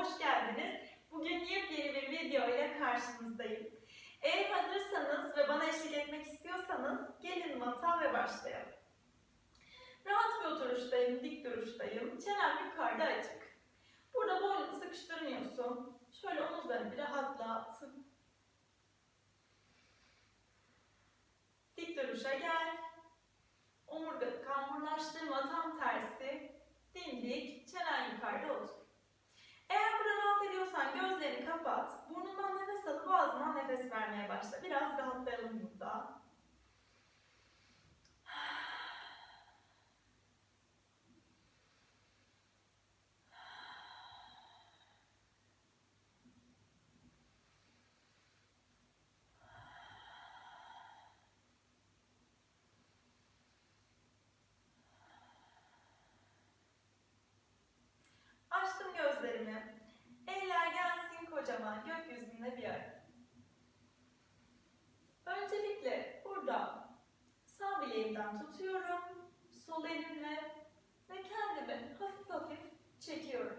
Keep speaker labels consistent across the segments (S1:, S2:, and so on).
S1: hoş geldiniz. Bugün yepyeni bir video ile karşınızdayım. Eğer hazırsanız ve bana eşlik etmek istiyorsanız gelin mata ve başlayalım. Rahat bir oturuştayım, dik duruştayım. Çenem yukarıda açık. Burada boynunu sıkıştırmıyorsun. Şöyle omuzlarını bir rahatlat. Dik duruşa gel. Omurga kamburlaştırma tam tersi. Dimdik, çenen yukarıda otur. Eğer burada rahat ediyorsan gözlerini kapat. Burnundan nefes alıp ağzından nefes vermeye başla. Biraz rahatlayalım burada. Açtım gözlerimi. Eller gelsin kocaman gökyüzünde bir ara. Öncelikle burada sağ bileğimden tutuyorum. Sol elimle ve kendimi hafif hafif çekiyorum.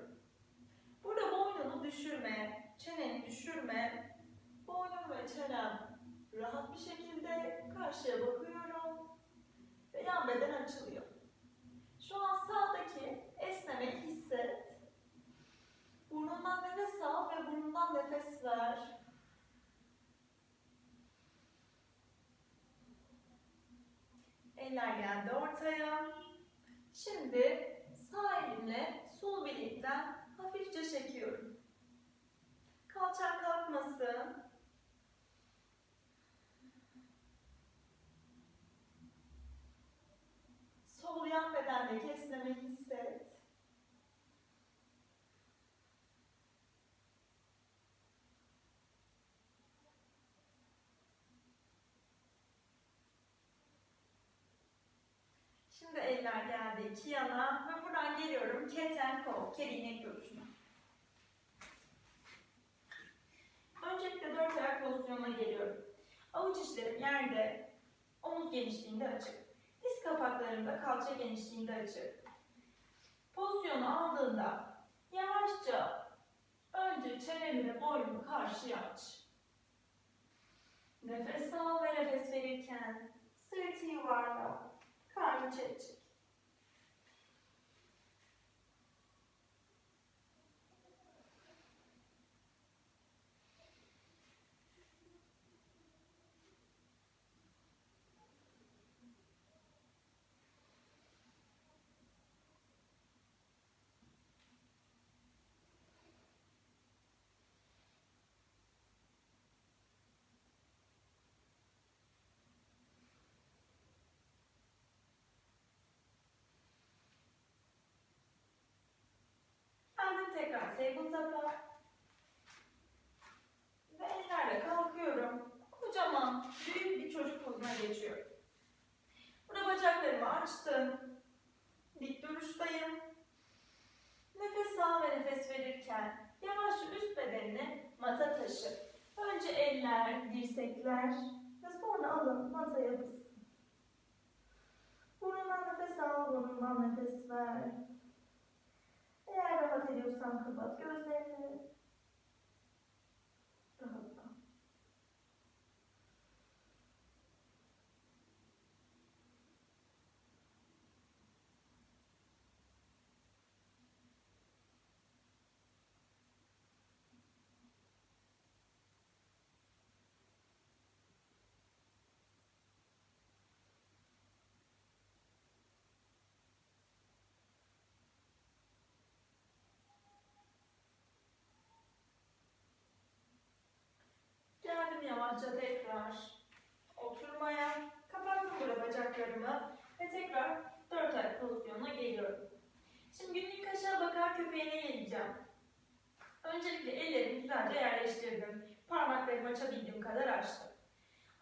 S1: Burada boynunu düşürme, çeneni düşürme. Boynum ve çenem rahat bir şekilde karşıya bakıyorum ve yan beden açılıyor. Şu an sağdaki esnemeyi hisset. Burnundan nefes al ve burnundan nefes ver. Eller geldi ortaya. Şimdi sağ elimle bilekten hafifçe çekiyorum. Kalçak kalkmasın. Sol yan bedendeki esnemeyi hisset. Şimdi eller geldi iki yana ve buradan geliyorum keten kol, kedi inek duruşuna. Öncelikle dört ayak pozisyonuna geliyorum. Avuç içlerim yerde, omuz genişliğinde açık. Diz kapaklarım da kalça genişliğinde açık. Pozisyonu aldığında yavaşça önce çenemi ve boynumu karşıya aç. Nefes al ve nefes verirken sırtı yuvarla, karnı çek. Tabletop'a. Ve ellerle kalkıyorum. Kocaman, büyük bir çocuk pozuna geçiyorum. Burada bacaklarımı açtım. Dik duruştayım. Nefes al ve nefes verirken yavaşça üst bedenini mata taşı. Önce eller, dirsekler ve sonra alın mataya basın. Burnundan nefes al, burnundan nefes ver. Eğer rahat ediyorsan kapat gözlerini. Geldim yavaşça tekrar oturmaya. Kapattım burada bacaklarımı ve tekrar dört ayak pozisyonuna geliyorum. Şimdi günlük kaşığa bakar köpeğine geleceğim. Öncelikle ellerimi güzelce yerleştirdim. Parmaklarımı açabildiğim kadar açtım.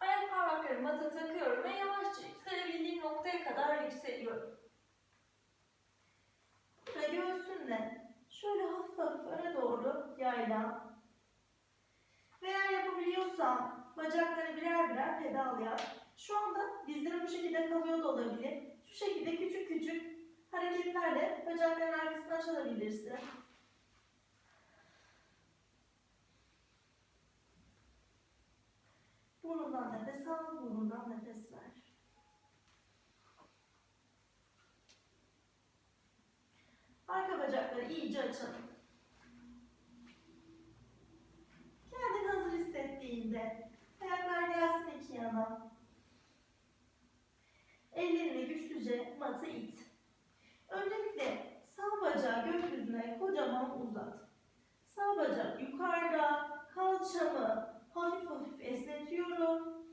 S1: Ayak parmaklarımı mata takıyorum ve yavaşça yükselebildiğim noktaya kadar yükseliyorum. Burada göğsünle şöyle hafif hafif öne doğru yayla. Ve eğer yapabiliyorsan bacakları birer birer pedal yap. Şu anda dizlerim bu şekilde kalıyor da olabilir. Şu şekilde küçük küçük hareketlerle bacakların arkasına çalabilirsin. Burundan nefes ver. Arka bacakları iyice açalım. Kendini hazır hissettiğinde ayaklar gelsin iki yana. Ellerini güçlüce mata it. Öncelikle sağ bacağı gökyüzüne kocaman uzat. Sağ bacak yukarıda, kalçamı hafif hafif esnetiyorum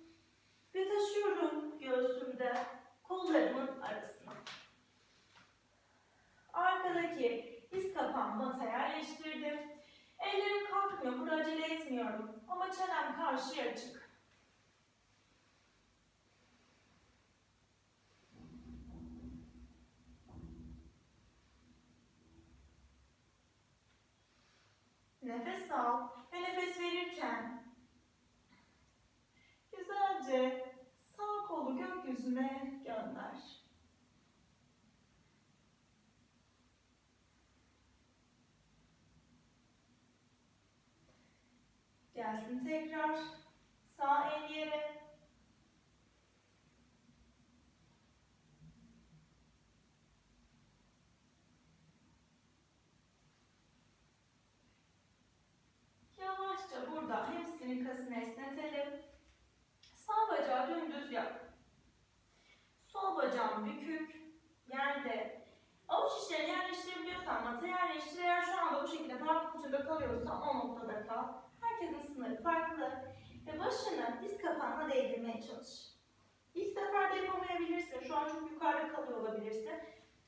S1: ve taşıyorum göğsümde kollarımın arasına. Arkadaki diz kapağımı mataya yerleştirdim. Burada acele etmiyorum ama çenem karşıya açık. Nefes al ve nefes verirken güzelce sağ kolu gökyüzüne gönder. Gelsin tekrar sağ el yere. Yavaşça burada hamstring kasını esnetelim. Sağ bacağı dümdüz yap. Sol bacağım bükük, yerde. Avuç içlerini yerleştirebiliyorsan mata yerleştir. Eğer şu anda bu şekilde parmak ucunda kalıyorsa o noktada kal. Herkesin sınırı farklı. Ve başını diz kapağına değdirmeye çalış. İlk seferde yapamayabilirsin. Şu an çok yukarıda kalıyor olabilirsin.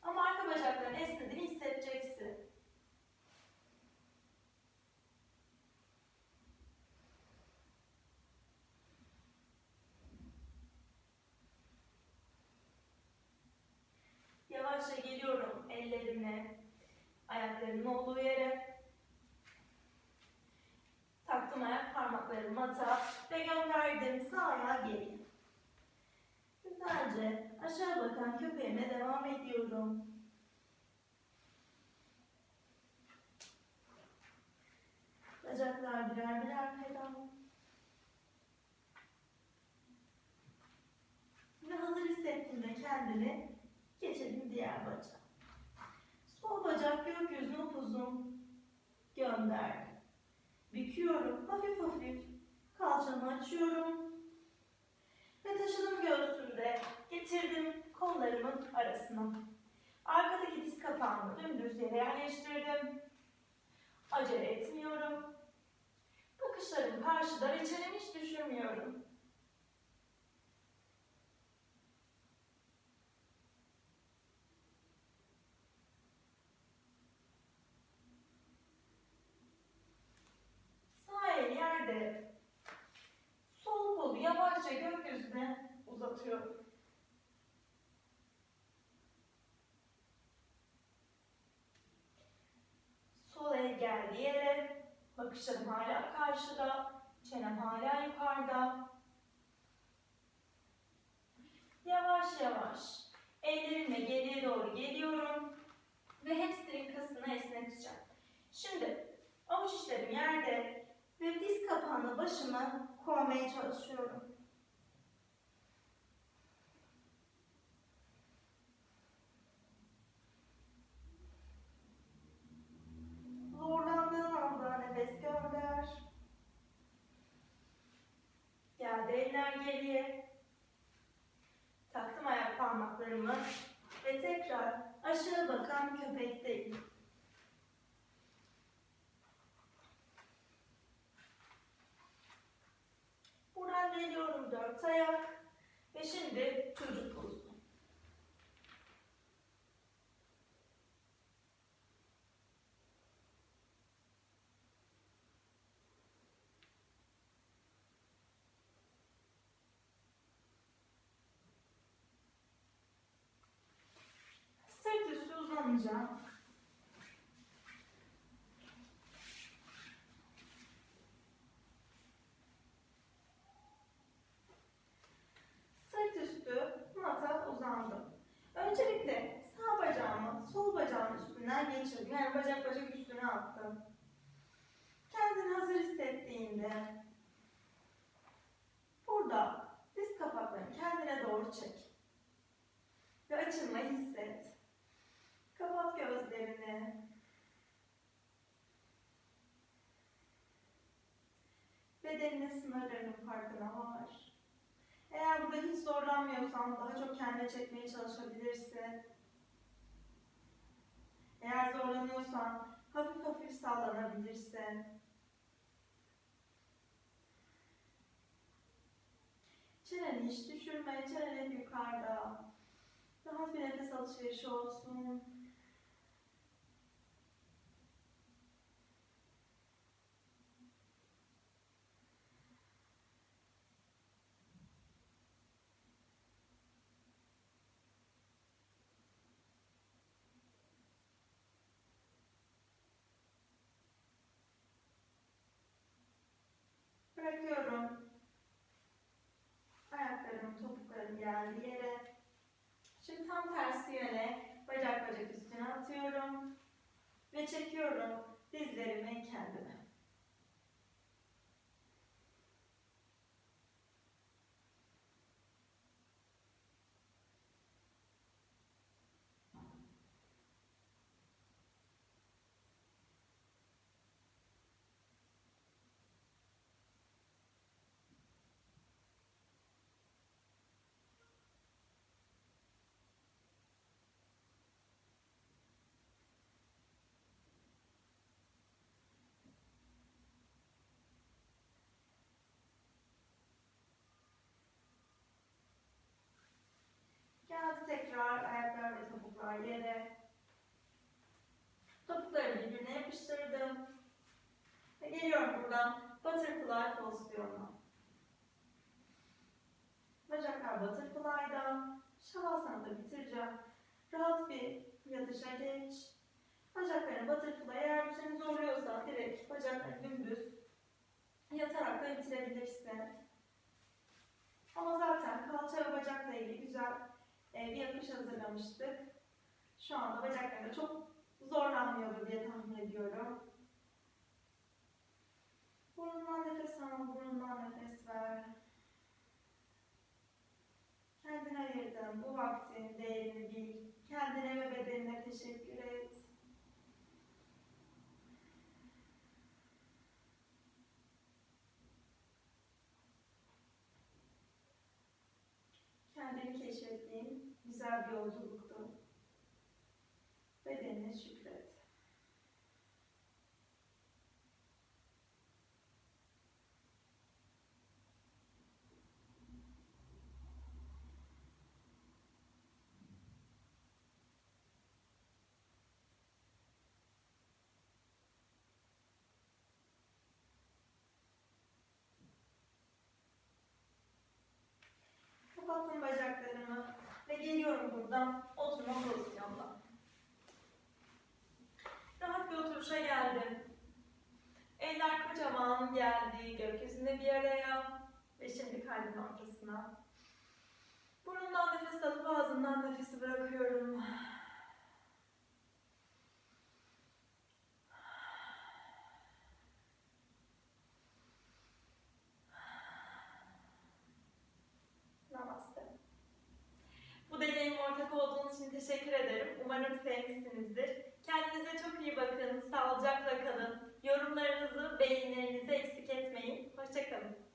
S1: Ama arka bacakların esnediğini hissedeceksin. Yavaşça geliyorum ellerimle ayaklarımın olduğu yere. Taktım ayak parmaklarımı mata ve gönderdim sağ ayağı geriye. Güzelce aşağı bakan köpeğime devam ediyorum. Bacaklar birer birer pedal. Ve hazır hissettiğinde kendini geçelim diğer bacağa. Sol bacak gökyüzüne upuzun. Gönder. Büküyorum. Hafif hafif. Kalçamı açıyorum. Ve taşıdım göğsümde. Getirdim kollarımın arasına. Arkadaki diz kapağımı dümdüz yere yerleştirdim. Acele etmiyorum. Bakışlarım karşıda ve çenemi hiç düşürmüyorum. Sağ el yerde. Sol kolu yavaşça gökyüzüne uzatıyorum. Sol el geldi yere. Bakışlarım hala karşıda. Çenem hala yukarıda. Yavaş yavaş ellerimle geriye doğru geliyorum. Ve hamstring kasını esneteceğim. Şimdi avuç içlerim yerde ve diz kapağını başıma koymaya çalışıyorum. Zorlandığın anda nefes gönder. Geldi eller geriye. Taktım ayak parmaklarımı ve tekrar aşağı bakan köpekteyim. Buradan geliyorum dört ayak ve şimdi çocuk pozu. Sırt üstü uzanacağım. Sırt üstü mata uzandım. Öncelikle sağ bacağımı sol bacağımın üstünden geçirdim. Yani bacak attım. Kendini hazır hissettiğinde burada diz kapakları doğru çek. Ve açılmayı hisset. Kapat gözlerini. Bedeninin sınırlarının farkına var. Eğer burada hiç zorlanmıyorsan daha çok kendine çekmeye çalışabilirsin. Eğer zorlanıyorsan hafif hafif sallanabilirsin. Çeneni hiç düşürme, çenen hep yukarıda. Rahat bir nefes alışverişi olsun. Geldi yere. Şimdi tam tersi yöne bacak bacak üstüne atıyorum. Ve çekiyorum dizlerimi kendime. Geldi tekrar ayaklar ve topuklar yere. Topuklarımı birbirine yapıştırdım. Ve geliyorum buradan butterfly pozisyonuna. Bacaklar butterfly'da. Şavasanı da bitireceğim. Rahat bir yatışa geç. Bacaklarını butterfly eğer seni zorluyorsa direkt bacaklarını dümdüz yatarak da bitirebilirsin. Ama zaten kalça ve bacakla ilgili güzel e, bir yapış hazırlamıştık. Şu anda bacaklarında çok zorlanmıyordur diye tahmin ediyorum. Burnundan nefes al, burnundan nefes ver. Kendine ayırdığın bu vaktin değerini bil. Kendine ve bedenine teşekkür et. Kendini keşfettiğin güzel bir yolculuktu. Bedenine şükret. Kapattım bacaklarımı ve buradan oturma pozisyonuna. Rahat bir oturuşa geldim. Eller kocaman geldi gökyüzünde bir araya ve şimdi kalbin ortasına. Burnumdan nefes alıp ağzımdan nefesi bırakıyorum. Teşekkür ederim. Umarım sevmişsinizdir. Kendinize çok iyi bakın. Sağlıcakla kalın. Yorumlarınızı, beğenilerinizi eksik etmeyin. Hoşçakalın.